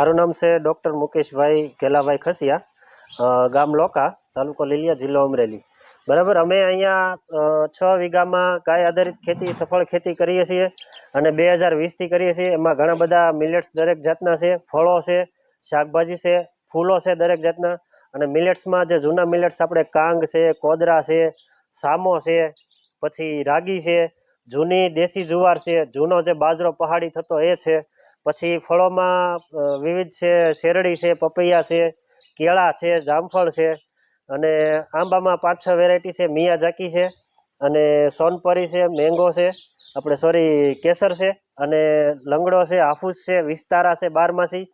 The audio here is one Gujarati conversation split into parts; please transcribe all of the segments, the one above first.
મારું નામ છે ડૉક્ટર મુકેશભાઈ ઘેલાભાઈ ખસિયા ગામ લોકા, તાલુકો લીલિયા, જિલ્લો અમરેલી. બરાબર, અમે અહીંયા છ વીઘામાં ગાય આધારિત ખેતી, સફળ ખેતી કરીએ છીએ અને બે હજાર વીસથી કરીએ છીએ. એમાં ઘણા બધા મિલેટ્સ દરેક જાતના છે, ફળો છે, શાકભાજી છે, ફૂલો છે દરેક જાતના. અને મિલેટ્સમાં જે જૂના મિલેટ્સ આપણે કાંગ છે, કોદરા છે, સામો છે, પછી રાગી છે, જૂની દેશી જુવાર છે, જૂનો જે બાજરો પહાડી થતો એ છે. પછી ફળોમાં વિવિધ છે, શેરડી છે, પપૈયા છે, કેળા છે, જામફળ છે, અને આંબામાં પાંચ છ વેરાયટી છે, મિયાજાકી છે, અને સોનપરી છે, મેંગો છે, આપણે સોરી કેસર છે, અને લંગડો છે હાફૂસ છે, વિસ્તારા છે, બારમાસી.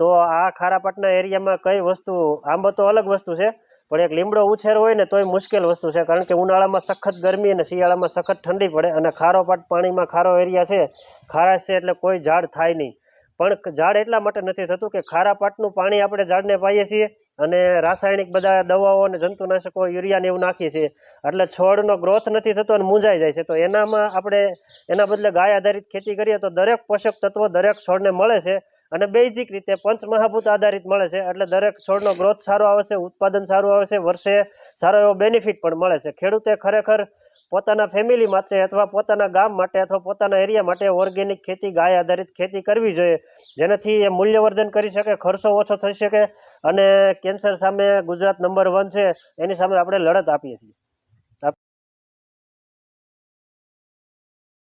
તો આ ખારાપાટના એરિયામાં કઈ વસ્તુ, આંબો તો અલગ વસ્તુ છે પણ એક લીમડો ઉછેર હોય ને તોય મુશ્કેલ વસ્તુ છે, કારણ કે ઉનાળામાં સખત ગરમી અને શિયાળામાં સખત ઠંડી પડે અને ખારો પાટ પાણીમાં ખારો એરિયા છે ખારાશ છે એટલે કોઈ ઝાડ થાય નહીં. પણ ઝાડ એટલા માટે નથી થતું કે ખારા પાટનું પાણી આપણે ઝાડને પાઈએ છીએ અને રાસાયણિક બધા દવાઓ અને જંતુનાશકો યુરિયાને એવું નાખીએ છીએ. એટલે છોડનો ગ્રોથ નથી થતો અને મૂંઝાઈ જાય છે. તો એનામાં આપણે, એના બદલે ગાય આધારિત ખેતી કરીએ તો દરેક પોષક તત્વો દરેક છોડને મળે છે. અને બેઝિક રીતે પંચમહાભૂત આધારિત મળે છે. એટલે દરેક છોડનો ગ્રોથ સારો આવે છે, ઉત્પાદન સારું આવે છે, વર્ષે સારો એવો બેનિફિટ પણ મળે છે. ખેડૂતે ખરેખર પોતાના ફેમિલી માટે અથવા પોતાના ગામ માટે અથવા પોતાના એરિયા માટે ઓર્ગેનિક ખેતી, ગાય આધારિત ખેતી કરવી જોઈએ. જેનાથી એ મૂલ્યવર્ધન કરી શકે, ખર્ચો ઓછો થઈ શકે અને કેન્સર સામે ગુજરાત નંબર વન છે. એની સામે આપણે લડત આપીએ છીએ.